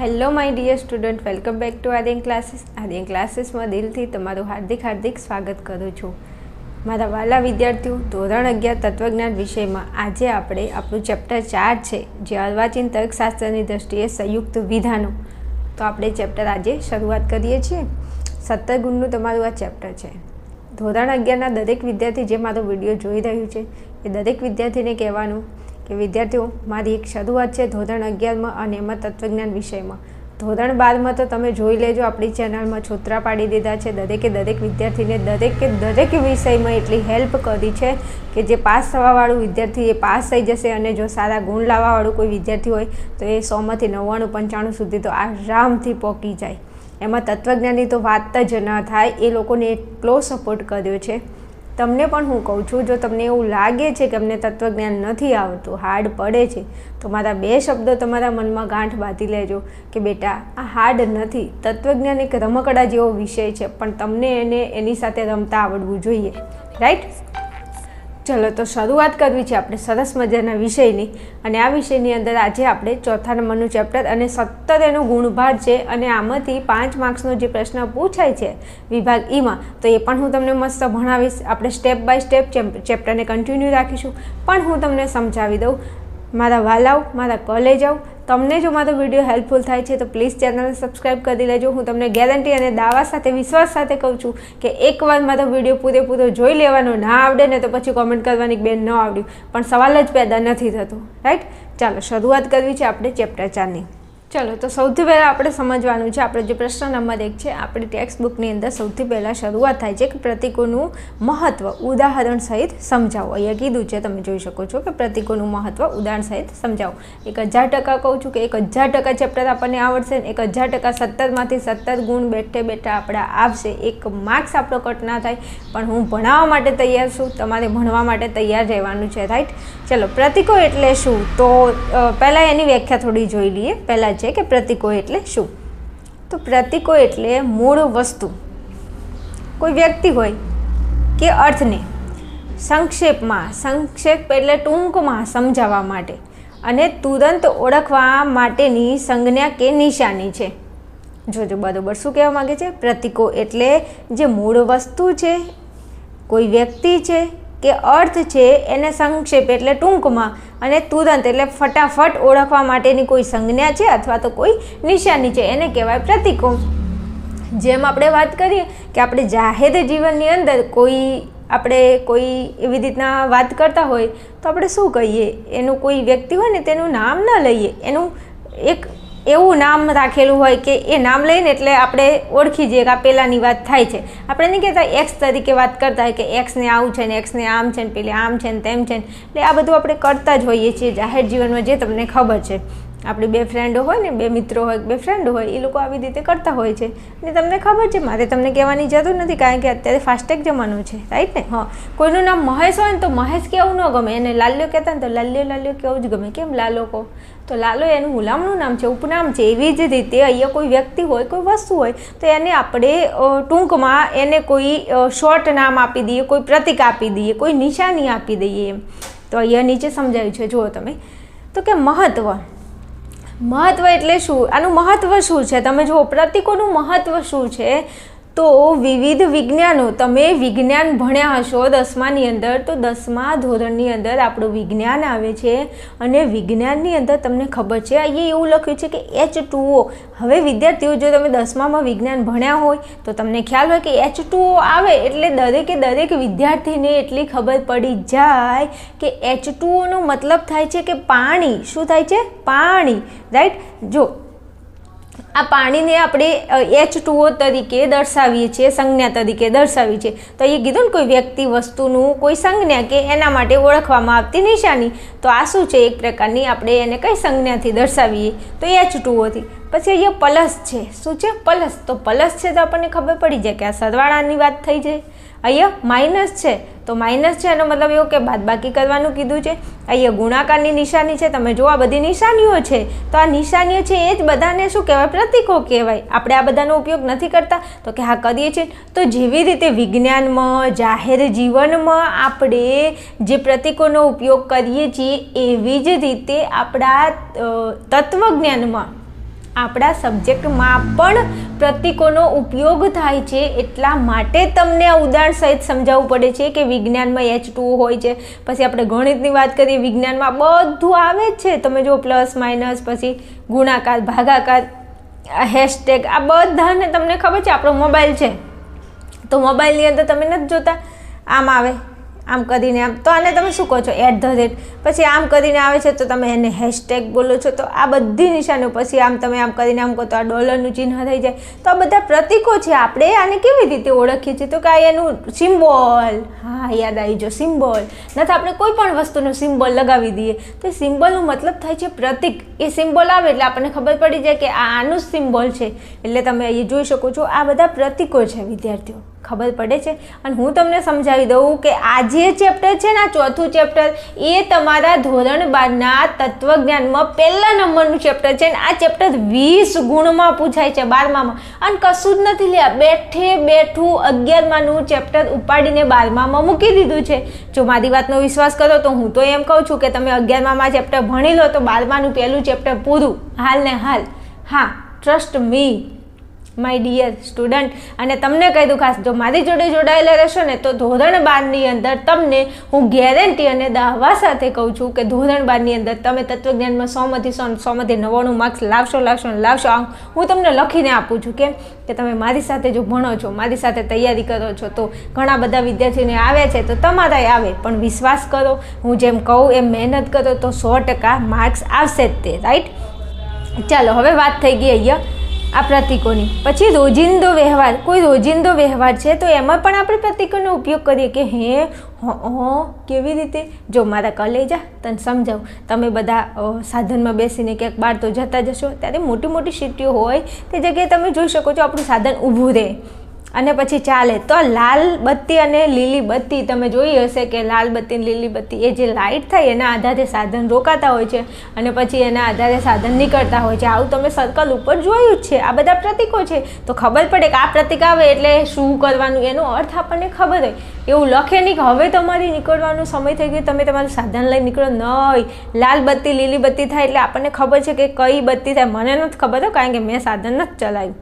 Hello my dear student welcome back to Aryan classes Aryan ક્લાસીસમાં દિલથી તમારું હાર્દિક હાર્દિક સ્વાગત કરું છું. મારા વાલા વિદ્યાર્થીઓ, ધોરણ અગિયાર તત્વજ્ઞાન વિષયમાં આજે આપણે આપણું ચેપ્ટર ચાર છે, જે અર્વાચીન તર્કશાસ્ત્રની દ્રષ્ટિએ સંયુક્ત વિધાનો. તો આપણે ચેપ્ટર આજે શરૂઆત કરીએ છીએ. સત્તર ગુણનું તમારું આ ચેપ્ટર છે. ધોરણ અગિયારના દરેક વિદ્યાર્થી જે મારો વીડિયો જોઈ રહ્યું છે, એ દરેક વિદ્યાર્થીને કહેવાનું કે વિદ્યાર્થીઓ, મારી એક શરૂઆત છે ધોરણ અગિયારમાં અને એમાં તત્વજ્ઞાન વિષયમાં. ધોરણ બારમાં તો તમે જોઈ લેજો, આપણી ચેનલમાં છોતરા પાડી દીધા છે. દરેકે દરેક વિદ્યાર્થીને દરેકે દરેક વિષયમાં એટલી હેલ્પ કરી છે કે જે પાસ થવાવાળું વિદ્યાર્થી એ પાસ થઈ જશે અને જો સારા ગુણ લાવવાવાળું કોઈ વિદ્યાર્થી હોય, તો એ સોમાંથી નવ્વાણું, પંચાણું સુધી તો આરામથી પહોંચી જાય. એમાં તત્વજ્ઞાનની તો વાત જ ન થાય, એ લોકોને એટલો સપોર્ટ કર્યો છે. તમને પણ હું કહું છું, જો તમને એવું લાગે છે કે અમને તત્વજ્ઞાન નથી આવતું, હાર્ડ પડે છે, તો મારા બે શબ્દો તમારા મનમાં ગાંઠ બાંધી લેજો કે બેટા, આ હાર્ડ નથી. તત્વજ્ઞાન એક રમકડા જેવો વિષય છે, પણ તમને એને એની સાથે રમતા આવડવું જોઈએ. રાઈટ ચલો તો શરૂઆત કરવી છે આપણે સરસ મજાના વિષયની. અને આ વિષયની અંદર આજે આપણે ચોથા નંબરનું ચેપ્ટર અને સત્તર એનો ગુણભાર છે અને આમાંથી પાંચ માર્ક્સનો જે પ્રશ્ન પૂછાય છે વિભાગ ઈમાં તો એ પણ હું તમને મસ્ત ભણાવીશ. આપણે સ્ટેપ બાય સ્ટેપ ચેપ્ટરને કન્ટિન્યુ રાખીશું. પણ હું તમને સમજાવી દઉં. મારા વાલાઓ, મારા કોલેજાઓ, તમને જો મારો વીડિયો હેલ્પફુલ થાય છે તો પ્લીઝ ચેનલને સબસ્ક્રાઈબ કરી લેજો. હું તમને ગેરંટી અને દાવા સાથે, વિશ્વાસ સાથે કહું છું કે એકવાર મારો વીડિયો પૂરેપૂરો જોઈ લેવાનો ના આવડે ને તો પછી કોમેન્ટ કરવાની બેન ન આવડ્યું. પણ સવાલ જ પેદા નથી થતો. રાઈટ ચાલો, શરૂઆત કરવી છે આપણે ચેપ્ટર ચારની. ચલો, તો સૌથી પહેલાં આપણે સમજવાનું છે, આપણે જે પ્રશ્ન નંબર એક છે, આપણી ટેક્સ્ટ બુકની અંદર સૌથી પહેલાં શરૂઆત થાય છે કે પ્રતિકોનું મહત્ત્વ ઉદાહરણ સહિત સમજાવો. અહીંયા કીધું છે, તમે જોઈ શકો છો કે પ્રતિકોનું મહત્ત્વ ઉદાહરણ સહિત સમજાવો. એક હજાર ટકા કહું છું કે એક હજાર ટકા ચેપ્ટર આપણને આવડશે ને એક હજાર ટકા સત્તરમાંથી સત્તર ગુણ બેઠે બેઠા આપણા આવશે. એક માર્ક્સ આપણો કટ ના થાય, પણ હું ભણાવવા માટે તૈયાર છું, તમારે ભણવા માટે તૈયાર રહેવાનું છે રાઈટ ચલો, પ્રતિકો એટલે શું? તો પહેલાં એની વ્યાખ્યા થોડી જોઈ લઈએ. પહેલાં છે કે પ્રતિકો એટલે શું? તો પ્રતિકો એટલે મૂળ વસ્તુ. કોઈ વ્યક્તિ હોય કે અર્થને સંક્ષેપમાં, સંક્ષેપ એટલે ટૂંકમાં સમજાવવા માટે અને તુરંત ઓળખવા માટેની સંજ્ઞા કે નિશાની છે. જોજો, બરાબર શું કહેવા માગે છે? પ્રતિકો એટલે જે મૂળ વસ્તુ છે, કોઈ વ્યક્તિ છે કે અર્થ છે, એને સંક્ષેપ એટલે ટૂંકમાં અને તુરંત એટલે ફટાફટ ઓળખવા માટેની કોઈ સંજ્ઞા છે અથવા તો કોઈ નિશાની છે, એને કહેવાય પ્રતિકો જેમ આપણે વાત કરીએ કે આપણે જાહેર જીવનની અંદર કોઈ, આપણે કોઈ એવી રીતના વાત કરતા હોય તો આપણે શું કહીએ? એનું કોઈ વ્યક્તિ હોય ને તેનું નામ ન લઈએ. એનું એક એવું નામ રાખેલું હોય કે એ નામ લઈને એટલે આપણે ઓળખી જઈએ કે આ પહેલાંની વાત થાય છે. આપણે નહીં કહેતા એક્સ તરીકે વાત કરતા હોય કે એક્સને આવું છે ને એક્સને આમ છે ને પેલે આમ છે ને તેમ છે ને. એટલે આ બધું આપણે કરતા જ હોઈએ છીએ જાહેર જીવનમાં, જે તમને ખબર છે. આપણી બે ફ્રેન્ડો હોય ને, બે મિત્રો હોય, બે ફ્રેન્ડ હોય એ લોકો આવી રીતે કરતા હોય છે. અને તમને ખબર છે, મારે તમને કહેવાની જરૂર નથી, કારણ કે અત્યારે ફાસ્ટેગ જમાનો છે રાઈટ ને? હા. કોઈનું નામ મહેશ હોય ને, તો મહેશ કેવું ન ગમે. એને લાલ્યો કહેતા ને, તો લાલ્યો લાલ્યો કેવું જ ગમે. કેમ લાલો કહો? તો લાલો એનું ગુલામનું નામ છે, ઉપનામ છે. એવી જ રીતે અહીંયા કોઈ વ્યક્તિ હોય, કોઈ વસ્તુ હોય, તો એને આપણે ટૂંકમાં એને કોઈ શોર્ટ નામ આપી દઈએ, કોઈ પ્રતિક આપી દઈએ, કોઈ નિશાની આપી દઈએ એમ. તો અહીંયા નીચે સમજાવ્યું છે, જુઓ તમે. તો કે મહત્ત્વ મહત્ત્વ એટલે શું? આનું મહત્ત્વ શું છે? તમે જુઓ પ્રતિકોનું મહત્ત્વ શું છે? તો વિવિધ વિજ્ઞાનો, તમે વિજ્ઞાન ભણ્યા હશો દસમાની અંદર, તો દસમા ધોરણની અંદર આપણું વિજ્ઞાન આવે છે અને વિજ્ઞાનની અંદર તમને ખબર છે. અહીંયા એવું લખ્યું છે કે એચ ટુઓ હવે વિદ્યાર્થીઓ, જો તમે દસમામાં વિજ્ઞાન ભણ્યા હોય, તો તમને ખ્યાલ હોય કે એચ ટુઓ આવે એટલે દરેકે દરેક વિદ્યાર્થીને એટલી ખબર પડી જાય કે એચ ટુઓનો મતલબ થાય છે કે પાણી. શું થાય છે? પાણી. રાઈટ? જો આ પાણીને આપણે એચ ટુઓ તરીકે દર્શાવીએ છીએ, સંજ્ઞા તરીકે દર્શાવીએ છીએ. તો એ કીધું ને કોઈ વ્યક્તિ વસ્તુનું કોઈ સંજ્ઞા કે એના માટે ઓળખવામાં આવતી નિશાની, તો આ શું છે? એક પ્રકારની આપણે એને કઈ સંજ્ઞાથી દર્શાવીએ? તો એચ ટુઓથી પછી અહીંયા પલસ છે. શું છે? પલસ. તો પલસ છે તો આપણને ખબર પડી જાય કે આ સરવાળાની વાત થઈ જાય. અહીંયા માઇનસ છે. તો માઇનસ છે એનો મતલબ એવો કે બાદબાકી કરવાનું કીધું છે. અહીંયા ગુણાકારની નિશાની છે. તમે જો આ બધી નિશાનીઓ છે. તો આ નિશાનીઓ છે એ જ બધાને શું કહેવાય? પ્રતિકો કહેવાય. આપણે આ બધાનો ઉપયોગ નથી કરતા. તો કે હા, કરીએ છીએ. તો જેવી રીતે વિજ્ઞાનમાં, જાહેર જીવનમાં આપણે જે પ્રતિકોનો ઉપયોગ કરીએ છીએ, એવી જ રીતે આપણા તત્વજ્ઞાનમાં આપણા સબ્જેક્ટમાં પણ પ્રતીકોનો ઉપયોગ થાય છે એટલા માટે તમને આ ઉદાહરણ સહિત સમજાવવું પડે છે કે વિજ્ઞાનમાં એચ હોય છે. પછી આપણે ગણિતની વાત કરીએ, વિજ્ઞાનમાં બધું આવે જ છે. તમે જો પ્લસ માઇનસ પછી ગુણાકાર, ભાગાકાર હેશટેગ આ બધાને તમને ખબર છે, આપણો મોબાઈલ છે. તો મોબાઈલની અંદર તમે નથી જોતા. આમ આવે. આમ કરીને આમ તો આને તમે શું કહો છો? એટ ધ રેટ પછી આમ કરીને આવે છે તો તમે એને હેશટેગ બોલો છો. તો આ બધી નિશાનો પછી આમ તમે આમ કરીને આમ કહો તો આ ડોલરનું ચિહ્ન થઈ જાય. તો આ બધા પ્રતીકો છે. આપણે આને કેવી રીતે ઓળખીએ છીએ? તો કે આ એનું સિમ્બોલ. હા, યાદ આવી જો સિમ્બોલ. નથી આપણે કોઈ પણ વસ્તુનો સિમ્બોલ લગાવી દઈએ. તો એ સિમ્બોલનો મતલબ થાય છે પ્રતીક. એ સિમ્બોલ આવે એટલે આપણને ખબર પડી જાય કે આ આનું સિમ્બોલ છે. એટલે તમે અહીં જોઈ શકો છો, આ બધા પ્રતીકો છે, વિદ્યાર્થીઓ. ખબર પડે છે. અને હું તમને સમજાવી દઉં કે આ જે ચેપ્ટર છે ને, આ ચોથું ચેપ્ટર એ તમારા ધોરણ બારના તત્વજ્ઞાનમાં પહેલા નંબરનું ચેપ્ટર છે ને, આ ચેપ્ટર વીસ ગુણમાં પૂછાય છે બારમામાં. અને કશું જ નથી લ્યા, બેઠે બેઠું અગિયારમાનું ચેપ્ટર ઉપાડીને બારમામાં મૂકી દીધું છે. જો મારી વાતનો વિશ્વાસ કરો તો હું તો એમ કહું છું કે તમે અગિયારમામાં ચેપ્ટર ભણી લો તો બારમાનું પહેલું ચેપ્ટર પૂરું. હાલ ને હાલ. હા trust me my dear student અને તમને કહી દઉં ખાસ, જો મારી જોડે જોડાયેલા રહેશો ને, તો ધોરણ બારની અંદર તમને હું ગેરંટી અને દાવા સાથે કહું છું કે ધોરણ બારની અંદર તમે તત્વજ્ઞાનમાં સોમાંથી સો, સોમાંથી નવ્વાણું માર્ક્સ લાવશો લાવશો, ને લાવશો. હું તમને લખીને આપું છું કેમ કે તમે મારી સાથે જો ભણો છો, મારી સાથે તૈયારી કરો છો, તો ઘણા બધા વિદ્યાર્થીઓને આવે છે, તો તમારાય આવે. પણ વિશ્વાસ કરો, હું જેમ કહું એમ મહેનત કરો, તો સો ટકા માર્ક્સ આવશે જ તે રાઈટ ચાલો, હવે વાત થઈ ગઈ અહીંયા. આ પ્રતીકોની. પછી રોજિંદો વ્યવહાર. કોઈ રોજિંદો વ્યવહાર છે તો એમાં પણ આપણે પ્રતીકોનો ઉપયોગ કરીએ કે હે, હો કેવી રીતે? જો મારા કલેજા તને સમજાવું. તમે બધા સાધનમાં બેસીને ક્યાંક બહાર તો જતા જશો. ત્યારે મોટી મોટી સીટીઓ હોય, તે જગ્યાએ તમે જોઈ શકો છો આપણું સાધન ઊભું રહે. અને પછી ચાલે. તો લાલ બત્તી અને લીલી બત્તી, તમે જોઈ હશે કે લાલ બત્તી લીલી બત્તી, એ જે લાઇટ થાય એના આધારે સાધન રોકાતા હોય છે અને પછી એના આધારે સાધન નીકળતા હોય છે. આવું તમે સર્કલ ઉપર જોયું જ છે. આ બધા પ્રતિકો છે. તો ખબર પડે કે આ પ્રતિક આવે એટલે શું કરવાનું? એનો અર્થ આપણને ખબર હોય. એવું લખે નહીં કે હવે તમારી નીકળવાનો સમય થઈ ગયો, તમે તમારું સાધન લઈ નીકળો. નહીં લાલ બત્તી, લીલી બત્તી થાય એટલે આપણને ખબર છે કે કઈ બત્તી થાય. મને નથી ખબર હોય કારણ કે મેં સાધન નથી ચલાવ્યું.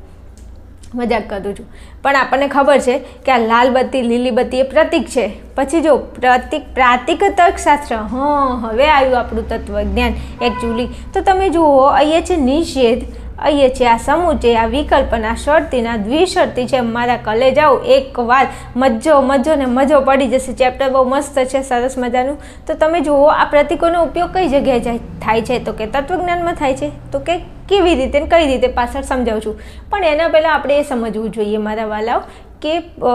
મજાક કરું છું. પણ આપણને ખબર છે કે આ લાલ બત્તી લીલી બત્તી એ પ્રતિક છે. પછી જો પ્રતિક, પ્રાતિક તર્કશાસ્ત્ર, હં, હવે આવ્યું આપણું તત્વજ્ઞાન એકચ્યુઅલી તો તમે જુઓ, અહીંયા છે નિષેધ અહીંયા છે, આ સમૂચે આ વિકલ્પના શરતીના દ્વિશરતી છે. મારા કલે જાઓ એકવાર મજો મજો ને મજો પડી જશે. ચેપ્ટર બહુ મસ્ત છે, સરસ મજાનું. તો તમે જુઓ, આ પ્રતિકોનો ઉપયોગ કઈ જગ્યાએ થાય છે? તો કે તત્વજ્ઞાનમાં થાય છે? તો કે કેવી રીતે કઈ રીતે પાછળ સમજાવું છું. પણ એના પહેલાં આપણે એ સમજવું જોઈએ, મારા વાલાઓ કે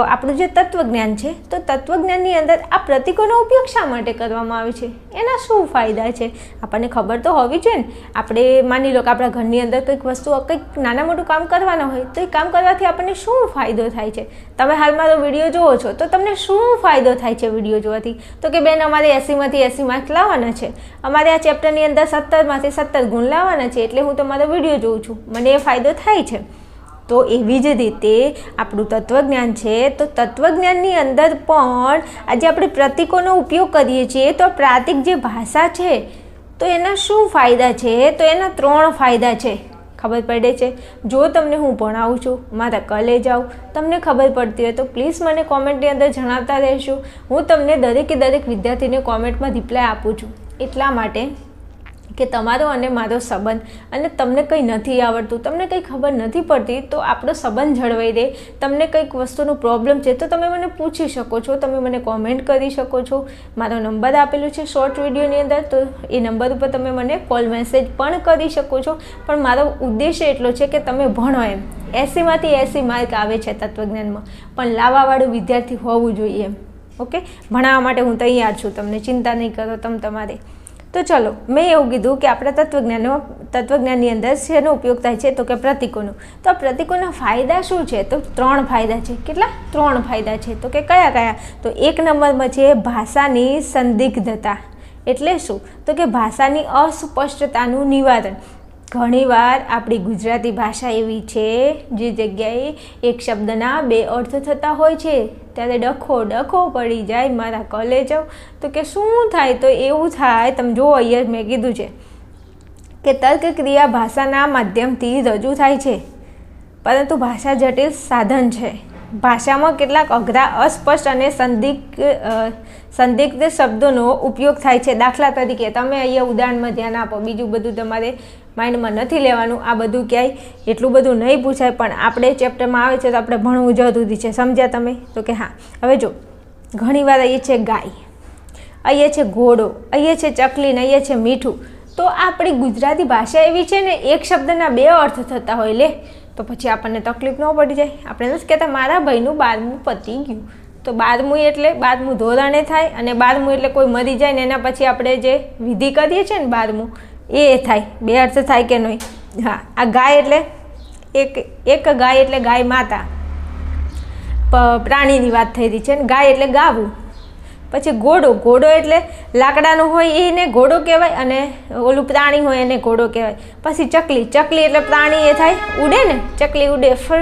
આપણું જે તત્વજ્ઞાન છે, તો તત્વજ્ઞાનની અંદર આ પ્રતિકોનો ઉપયોગ શા માટે કરવામાં આવે છે? એના શું ફાયદા છે? આપણને ખબર તો હોવી જોઈએ ને. આપણે માની લો કે આપણા ઘરની અંદર કંઈક વસ્તુ, કંઈક નાના મોટું કામ કરવાના હોય, તો એ કામ કરવાથી આપણને શું ફાયદો થાય છે? તમે હાલ મારો વીડિયો જુઓ છો, તો તમને શું ફાયદો થાય છે વીડિયો જોવાથી? તો કે બેન, અમારે એસીમાંથી એસી માર્ક લાવવાના છે. અમારે આ ચેપ્ટરની અંદર સત્તરમાંથી સત્તર ગુણ લાવવાના છે, એટલે હું તમારો વીડિયો જોઉં છું. મને એ ફાયદો થાય છે. તો એવી જ રીતે આપણું તત્વજ્ઞાન છે, તો તત્વજ્ઞાનની અંદર પણ આજે આપણે પ્રતિકોનો ઉપયોગ કરીએ છીએ, તો પ્રાતિક જે ભાષા છે, તો એના શું ફાયદા છે? તો એના ત્રણ ફાયદા છે. ખબર પડે છે? જો તમને હું ભણાવું છું, મારા કલે જાઉં, તમને ખબર પડતી હોય તો પ્લીઝ મને કોમેન્ટની અંદર જણાવતા રહેશું હું તમને દરેકે દરેક વિદ્યાર્થીને કોમેન્ટમાં રિપ્લાય આપું છું. એટલા માટે કે તમારો અને મારો સંબંધ અને તમને કંઈ નથી આવડતું, તમને કંઈ ખબર નથી પડતી, તો આપણો સંબંધ જળવાઈ રહે. તમને કંઈક વસ્તુનો પ્રોબ્લેમ છે તો તમે મને પૂછી શકો છો, તમે મને કોમેન્ટ કરી શકો છો. મારો નંબર આપેલો છે શોર્ટ વિડીયોની અંદર, તો એ નંબર ઉપર તમે મને કોલ મેસેજ પણ કરી શકો છો. પણ મારો ઉદ્દેશ્ય એટલો છે કે તમે ભણો એમ. એસીમાંથી એસી માર્ક આવે છે તત્વજ્ઞાનમાં, પણ લાવવાવાળું વિદ્યાર્થી હોવું જોઈએ એમ. ઓકે? ભણાવવા માટે હું તૈયાર છું. તમને ચિંતા નહીં કરો, તમે તમારે. તો ચલો, મેં એવું કીધું કે આપણા તત્વજ્ઞાનો, તત્વજ્ઞાનની અંદર શેનો ઉપયોગ થાય છે? તો કે પ્રતિકોનો. તો આ પ્રતિકોના ફાયદા શું છે? તો ત્રણ ફાયદા છે. કેટલા? ત્રણ ફાયદા છે. તો કે કયા કયા? તો એક નંબરમાં છે ભાષાની સંદિગ્ધતા. એટલે શું? તો કે ભાષાની અસ્પષ્ટતાનું નિવારણ. ઘણીવાર આપણી ગુજરાતી ભાષા એવી છે, જે જગ્યાએ એક શબ્દના બે અર્થ થતા હોય છે. ત્યારે ડખો ડખો પડી જાય મારા કોલેજો તો કે શું થાય? તો એવું થાય, તમે જુઓ અહીંયા મેં કીધું છે કે તર્ક ક્રિયા ભાષાના માધ્યમથી રજૂ થાય છે. પરંતુ ભાષા જટિલ સાધન છે. ભાષામાં કેટલાક અઘરા, અસ્પષ્ટ અને સંદિગ્ધ સંદિગ્ધ શબ્દોનો ઉપયોગ થાય છે. દાખલા તરીકે, તમે અહીંયા ઉદાહરણમાં ધ્યાન આપો. બીજું બધું તમારે માઇન્ડમાં નથી લેવાનું, આ બધું ક્યાંય? એટલું બધું નહીં પૂછાય, પણ આપણે ચેપ્ટરમાં આવે છે તો આપણે ભણવું જરૂરી છે. સમજ્યા તમે? તો કે હા. હવે જો ઘણીવાર અહીંયા છે ગાય અહીંયા છે ઘોડો અહીંયા છે ચકલી ને અહીંયા છે મીઠું. તો આપણી ગુજરાતી ભાષા એવી છે ને, એક શબ્દના બે અર્થ થતા હોય લે. તો પછી આપણને તકલીફ ન પડી જાય. આપણે નથી કહેતા, મારા ભાઈનું બારમું પતી ગયું. તો બારમું એટલે, બારમું ધોરણે થાય અને બારમું એટલે કોઈ મરી જાય ને એના પછી આપણે જે વિધિ કરીએ છીએ ને બારમું એ થાય, બે અર્થ થાય કે નહીં? હા, આ ગાય એટલે એક એક ગાય એટલે ગાય માતા. પ્રાણીની વાત થઈ રહી છે ને, ગાય એટલે ગાવું. પછી ઘોડો ઘોડો એટલે લાકડાનો હોય એને ઘોડો કહેવાય અને ઓલું પ્રાણી હોય એને ઘોડો કહેવાય. પછી ચકલી ચકલી એટલે પ્રાણી એ થાય, ઉડે ને? ચકલી ઉડે ફર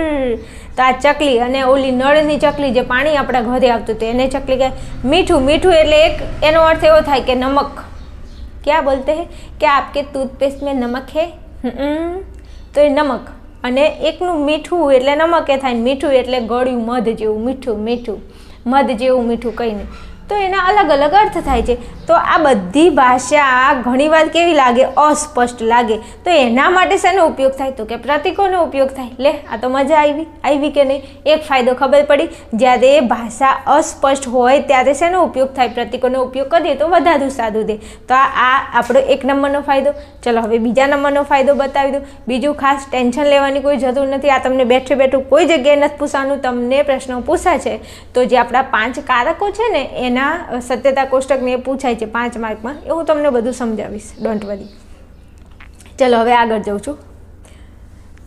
તો આ ચકલી અને ઓલી નળની ચકલી જે પાણી આપણા ઘરે આવતું હતું એને ચકલી કહેવાય. મીઠું મીઠું એટલે એક, એનો અર્થ એવો થાય કે નમક. क्या बोलते हैं क्या आपके टूथपेस्ट में नमक है હમ, તો એ નમક અને એકનું મીઠું એટલે નમક એ થાય ને મીઠું એટલે ગળ્યું મધ જેવું મીઠું મીઠું મધ જેવું મીઠું કહીને તો એના અલગ અલગ અર્થ થાય છે. તો આ બધી ભાષા ઘણીવાર કેવી લાગે? અસ્પષ્ટ લાગે. તો એના માટે શેનો ઉપયોગ થાય? તો કે પ્રતીકોનો ઉપયોગ થાય. લે, આ તો મજા આવી. આવી કે નહીં? એક ફાયદો ખબર પડી. જ્યારે ભાષા અસ્પષ્ટ હોય ત્યારે શેનો ઉપયોગ થાય? પ્રતીકોનો ઉપયોગ કરીએ તો વધારે સારું દે તો આ આપણો એક નંબરનો ફાયદો. ચલો, હવે બીજા નંબરનો ફાયદો બતાવી દઉં. બીજું ખાસ ટેન્શન લેવાની કોઈ જરૂર નથી. આ તમને બેઠે બેઠું કોઈ જગ્યાએ નથી પૂછવાનું તમને પ્રશ્નો પૂછા છે તો જે આપણા પાંચ કારકો છે ને, એના અ, સત્યતા કોષ્ટકને પૂછાય છે પાંચ માર્કમાં. એ હું તમને બધું સમજાવીશ. ડોન્ટ વરી ચલો હવે આગળ જઉં છું.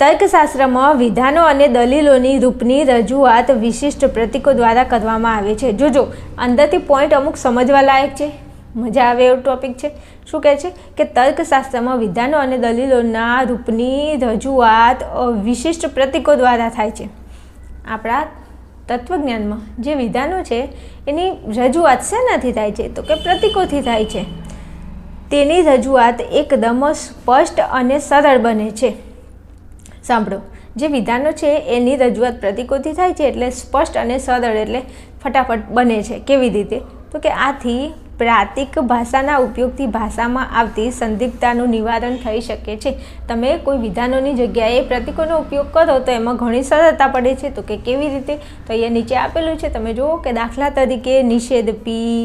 તર્કશાસ્ત્રમાં વિધાનો અને દલીલોની રૂપની રજૂઆત વિશિષ્ટ પ્રતીકો દ્વારા કરવામાં આવે છે. જોજો અંદરથી પોઈન્ટ અમુક સમજવા લાયક છે. મજા આવે એવું ટોપિક છે. શું કહે છે? કે તર્કશાસ્ત્રમાં વિધાનો અને દલીલોના રૂપની રજૂઆત વિશિષ્ટ પ્રતીકો દ્વારા થાય છે. આપણા તત્વજ્ઞાનમાં જે વિધાનો છે, એની રજૂઆત શેનાથી થાય છે? તો કે પ્રતીકોથી થાય છે. તેની રજૂઆત એકદમ સ્પષ્ટ અને સરળ બને છે. સાંભળો. જે વિધાનો છે, એની રજૂઆત પ્રતીકોથી થાય છે એટલે સ્પષ્ટ અને સરળ એટલે ફટાફટ બને છે. કેવી રીતે? તો કે આથી પ્રાતિક ભાષાના ઉપયોગથી ભાષામાં આવતી સંદિગ્ધતાનું નિવારણ થઈ શકે છે. તમે કોઈ વિધાનોની જગ્યાએ પ્રતીકોનો ઉપયોગ કરો તો એમાં ઘણી સરળતા પડે છે. તો કે કેવી રીતે? તો અહીંયા નીચે આપેલું છે. તમે જુઓ કે દાખલા તરીકે નિષેધ પી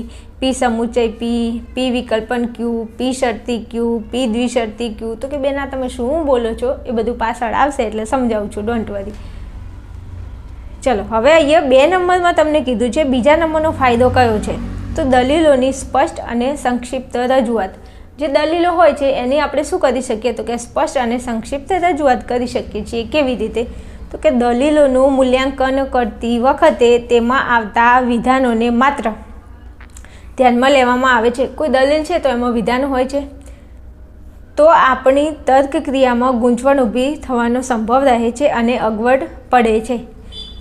પી સમુચય પી પી વિકલ્પન ક્યુ પી શરતી ક્યુ પી દ્વિશરતી ક્યુ તો કે બેના તમે શું બોલો છો? એ બધું પાછળ આવશે એટલે સમજાવું છું. ડોન્ટ વરી ચલો, હવે અહીંયા બે નંબરમાં તમને કીધું છે. બીજા નંબરનો ફાયદો કયો છે? તો દલીલોની સ્પષ્ટ અને સંક્ષિપ્ત રજૂઆત. જે દલીલો હોય છે, એની આપણે શું કરી શકીએ? તો કે સ્પષ્ટ અને સંક્ષિપ્ત રજૂઆત કરી શકીએ છીએ કેવી રીતે? તો કે દલીલોનું મૂલ્યાંકન કરતી વખતે તેમાં આવતા વિધાનોને માત્ર ધ્યાનમાં લેવામાં આવે છે. કોઈ દલીલ છે તો એમાં વિધાન હોય છે? તો આપણી તર્ક ક્રિયામાં ગૂંચવણ ઊભી થવાનો સંભવ રહે છે અને અગવડ પડે છે.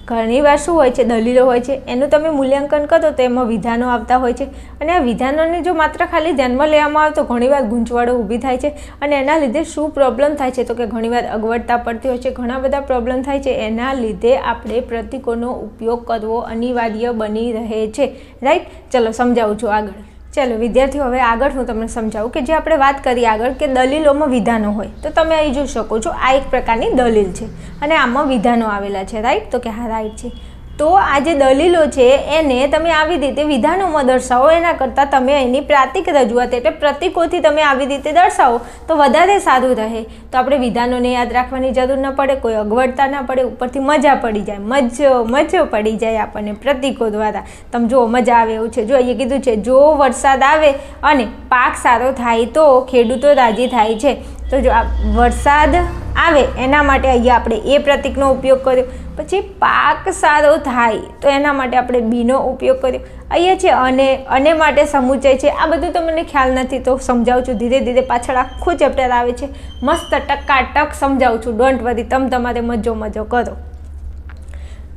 ઘણીવાર શું હોય છે, દલીલો હોય છે, એનું તમે મૂલ્યાંકન કરો તો એમાં વિધાનો આવતા હોય છે. અને આ વિધાનોને જો માત્ર ખાલી ધ્યાનમાં લેવામાં આવે તો ઘણીવાર ગૂંચવાડો ઊભી થાય છે અને એના લીધે શું પ્રોબ્લેમ થાય છે તો કે ઘણીવાર અગવડતા પડતી હોય છે. ઘણા બધા પ્રોબ્લેમ થાય છે, એના લીધે આપણે પ્રતીકોનો ઉપયોગ કરવો અનિવાર્ય બની રહે છે. રાઈટ ચલો સમજાવું છું આગળ. ચાલો, વિદ્યાર્થીઓ, હવે આગળ હું તમને સમજાવું કે જે આપણે વાત કરી આગળ કે દલીલોમાં વિધાનો હોય, તો તમે અહીં જોઈ શકો છો, આ એક પ્રકારની દલીલ છે અને આમાં વિધાનો આવેલા છે રાઈટ તો કે હા રાઈટ છે. તો આ જે દલીલો છે, એને તમે આવી રીતે વિધાનોમાં દર્શાવો, એના કરતાં તમે એની પ્રાતિક રજૂઆત એટલે પ્રતીકોથી તમે આવી રીતે દર્શાવો, તો વધારે સારું રહે. તો આપણે વિધાનોને યાદ રાખવાની જરૂર ન પડે, કોઈ અગવડતા ના પડે, ઉપરથી મજા પડી જાય, મજો મજો પડી જાય આપણને પ્રતીકો દ્વારા. તમે જુઓ, મજા આવે એવું છે. જો અહીંયા કીધું છે, જો વરસાદ આવે અને પાક સારો થાય તો ખેડૂતો રાજી થાય છે. તો જો આ વરસાદ આવે, એના માટે અહીંયા આપણે એ પ્રતીકનો ઉપયોગ કર્યો. પછી પાક સારો થાય, તો એના માટે આપણે બીનો ઉપયોગ કર્યો. અહીંયા છે અને અને માટે સમુચય છે. આ બધું તો મને ખ્યાલ નથી, તો સમજાવું છું. ધીરે ધીરે પાછળ આખું ચેપ્ટર આવે છે. મસ્ત ટકા ટક સમજાવું છું. ડોન્ટ વરી તમ તમારે મજો મજો કરો.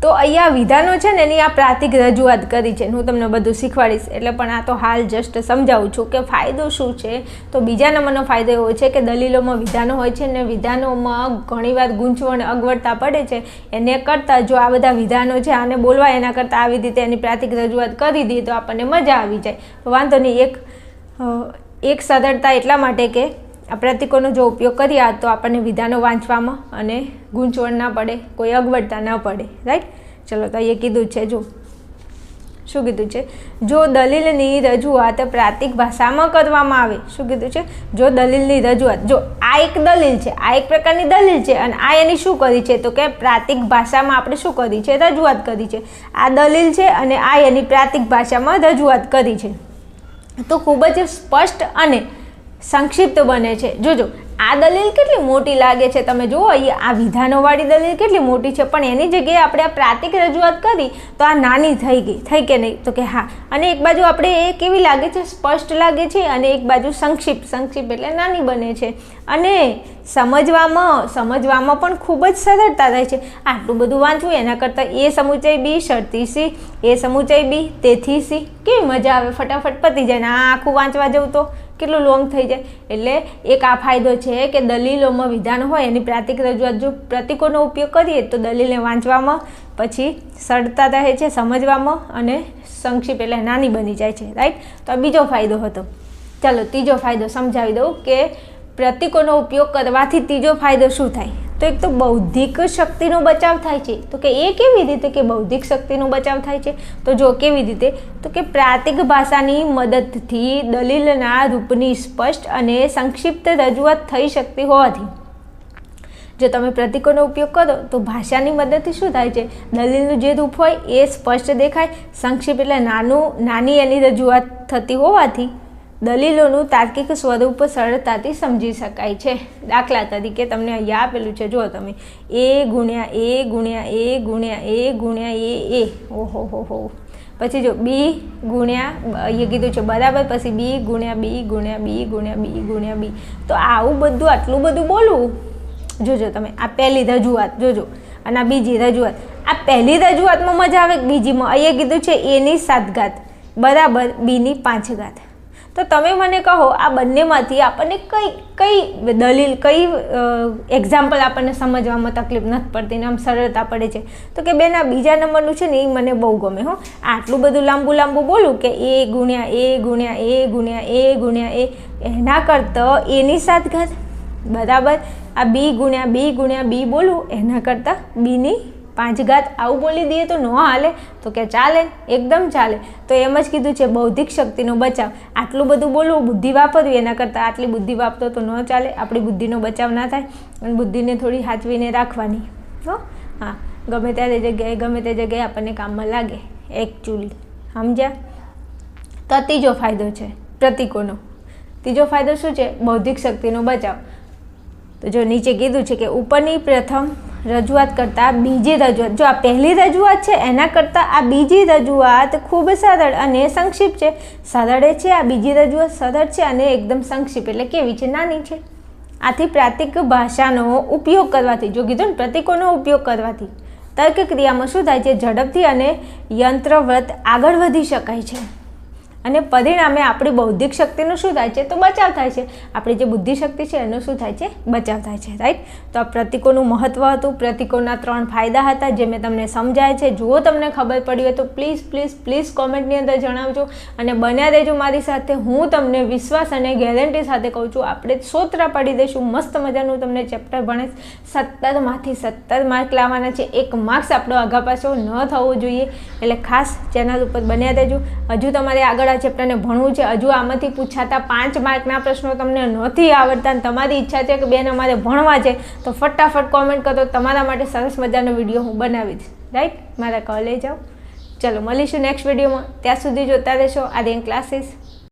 તો અહીંયા વિધાનો છે ને એની આ પ્રાતિક રજૂઆત કરી છે હું તમને બધું શીખવાડીશ. એટલે પણ આ તો હાલ જસ્ટ સમજાવું છું કે ફાયદો શું છે? તો બીજા નંબરનો ફાયદો એવો છે કે દલીલોમાં વિધાનો હોય છે ને વિધાનોમાં ઘણીવાર ગૂંચવણ અગવડતા પડે છે. એને કરતાં જો આ બધા વિધાનો છે આને બોલવા એના કરતાં આવી રીતે એની પ્રાતિક રજૂઆત કરી દઈએ તો આપણને મજા આવી જાય. વાંધો નહીં, એક એક સરળતા એટલા માટે કે આ પ્રતિકોનો જો ઉપયોગ કરીએ, તો આપણને વિધાનો વાંચવામાં અને ગૂંચવણ ના પડે, કોઈ અગવડતા ન પડે રાઈટ ચલો, તો અહીંયા કીધું છે, જો. શું કીધું છે? જો દલીલની રજૂઆત પ્રાતિક ભાષામાં કરવામાં આવે, શું કીધું છે? જો દલીલની રજૂઆત, જો આ એક દલીલ છે, આ એક પ્રકારની દલીલ છે, અને આ એની શું કરી છે? તો કે પ્રાતિક ભાષામાં આપણે શું કરી છે? રજૂઆત કરી છે. આ દલીલ છે અને આ એની પ્રાતિક ભાષામાં રજૂઆત કરી છે. તો ખૂબ જ સ્પષ્ટ અને સંક્ષિપ્ત બને છે. જોજો, આ દલીલ કેટલી મોટી લાગે છે તમે જુઓ, અહીંયા આ વિધાનોવાળી દલીલ કેટલી મોટી છે, પણ એની જગ્યાએ આપણે આ પ્રાતિક રજૂઆત કરી, તો આ નાની થઈ ગઈ, થઈ કે નહીં? તો કે હા. અને એક બાજુ આપણે એ કેવી લાગે છે? સ્પષ્ટ લાગે છે, અને એક બાજુ સંક્ષિપ્ત સંક્ષિપ્ત એટલે નાની બને છે. અને સમજવામાં સમજવામાં પણ ખૂબ જ સરળતા થાય છે. આટલું બધું વાંચવું, એના કરતાં એ સમુચય બી શરતી સી, એ સમુચય બી તેથી સી. કેવી મજા આવે, ફટાફટ પતી જાય ને આ આખું વાંચવા જવું તો. કેટલું લોંગ થઈ જાય? એટલે એક આ ફાયદો છે કે દલીલોમાં વિધાન હોય, એની પ્રાતિક રજૂઆત જો પ્રતિકોનો ઉપયોગ કરીએ તો દલીલને વાંચવામાં, પછી સરળતા રહે છે, સમજવામાં અને સંક્ષિપ્ત એટલે નાની બની જાય છે રાઈટ તો આ બીજો ફાયદો હતો. ચાલો, ત્રીજો ફાયદો સમજાવી દઉં કે પ્રતિકોનો ઉપયોગ કરવાથી ત્રીજો ફાયદો શું થાય? તો એક તો બૌદ્ધિક શક્તિનો બચાવ થાય છે. તો કે એ કેવી રીતે કે બૌદ્ધિક શક્તિનો બચાવ થાય છે? તો જો કેવી રીતે? તો કે પ્રાતિક ભાષાની મદદથી દલીલના રૂપની સ્પષ્ટ અને સંક્ષિપ્ત રજૂઆત થઈ શકતી હોવાથી. જો તમે પ્રતિકોનો ઉપયોગ કરો, તો ભાષાની મદદથી શું થાય છે? દલીલનું જે રૂપ હોય એ સ્પષ્ટ દેખાય. સંક્ષિપ્ત એટલે નાનું, નાની એની રજૂઆત થતી હોવાથી. દલીલોનું તાર્કિક સ્વરૂપ સરળતાથી સમજી શકાય છે. દાખલા તરીકે તમને અહીંયા આપેલું છે જો તમે. એ ગુણ્યા એ ગુણ્યા એ ગુણ્યા એ ગુણ્યા એ એ. ઓહો, હો હો. પછી જો બી ગુણ્યા, અહીંયા કીધું છે બરાબર, પછી બી ગુણ્યા બી ગુણ્યા બી ગુણ્યા બી ગુણ્યા બી. તો આવું બધું, આટલું બધું બોલવું? જોજો તમે, આ પહેલી રજૂઆત, જોજો. અને આ બીજી રજૂઆત. આ પહેલી રજૂઆતમાં મજા આવે બીજીમાં? અહીંયા કીધું છે એની સાત ઘાત. બરાબર, બીની પાંચ ઘાત. તો તમે મને કહો, આ બંનેમાંથી આપણને કઈ કઈ દલીલ, કઈ એક્ઝામ્પલ આપણને સમજવામાં તકલીફ નથી પડતી ને આમ સરળતા પડે છે. તો કે બેન, આ બીજા નંબરનું છે ને એ મને બહુ ગમે, હો. આટલું બધું લાંબુ લાંબુ બોલું કે એ ગુણ્યા એ ગુણ્યા એ ગુણ્યા એ ગુણ્યા, એ એના કરતાં એની સાત બરાબર? આ બી ગુણ્યા બી ગુણ્યા, બી બોલું, એના કરતાં બીની પાંચ ઘાત આવું બોલી દઈએ તો ન હાલે. તો કે ચાલે, એકદમ ચાલે. તો એમ જ કીધું છે, બૌદ્ધિક શક્તિનો બચાવ. આટલું બધું બોલવું, બુદ્ધિ વાપરવી, એના કરતાં આટલી બુદ્ધિ વાપરો તો ન ચાલે. આપણી બુદ્ધિનો બચાવ ના થાય. અને બુદ્ધિને થોડી સાચવીને રાખવાની. હો? હા, ગમે ત્યારે જગ્યાએ, ગમે તે જગ્યાએ આપણને કામમાં લાગે. એકચ્યુઅલી સમજ્યા? તો ત્રીજો ફાયદો છે, પ્રતિકોનો. ત્રીજો ફાયદો શું છે? બૌદ્ધિક શક્તિનો બચાવ. તો જો નીચે કીધું છે કે ઉપરની પ્રથમ રજૂઆત કરતાં બીજી રજૂઆત. જો આ પહેલી રજૂઆત છે, એના કરતાં આ બીજી રજૂઆત ખૂબ સરળ અને સંક્ષિપ્ત છે. સરળ છે, આ બીજી રજૂઆત સરળ છે અને એકદમ સંક્ષિપ્ત એટલે કેવી છે? નાની છે. આથી પ્રાતિક ભાષાનો ઉપયોગ કરવાથી, જો કીધું ને, પ્રતિકોનો ઉપયોગ કરવાથી તર્ક ક્રિયામાં શું થાય છે? ઝડપથી અને યંત્રવ્રત આગળ વધી શકાય છે. અને પરિણામે આપણી બૌદ્ધિક શક્તિનું શું થાય છે? તો બચાવ થાય છે. આપણી જે બુદ્ધિ શક્તિ છે, એનું શું થાય છે? બચાવ થાય છે રાઈટ તો આ પ્રતિકોનું મહત્ત્વ હતું. પ્રતિકોના ત્રણ ફાયદા હતા જે મેં તમને સમજાય છે. જો તમને ખબર પડી હોય તો પ્લીઝ પ્લીઝ પ્લીઝ કોમેન્ટની અંદર જણાવજો. અને બન્યા રહેજો મારી સાથે. હું તમને વિશ્વાસ અને ગેરંટી સાથે કહું છું, આપણે સોતરા પાડી દઈશું. મસ્ત મજાનું તમને ચેપ્ટર ભણે સત્તરમાંથી સત્તર માર્ક લાવવાના છે. એક માર્ક્સ આપણો આગા પાછો ન થવો જોઈએ. એટલે ખાસ ચેનલ ઉપર બન્યા રહેજો. હજુ તમારે આગળ આ ચેપ્ટરને ભણવું છે, હજુ આમાંથી પૂછાતા પાંચ માર્કના પ્રશ્નો તમને નથી આવડતા અને તમારી ઈચ્છા છે કે બેન અમારે ભણવા છે, તો ફટાફટ કોમેન્ટ કરો. તમારા માટે સરસ મજાનો વીડિયો હું બનાવીશ. રાઈટ મારા કોલેજ આવ. ચલો, મળીશું નેક્સ્ટ વિડીયોમાં ત્યાં સુધી જોતા રહેશો. આર્યન ક્લાસીસ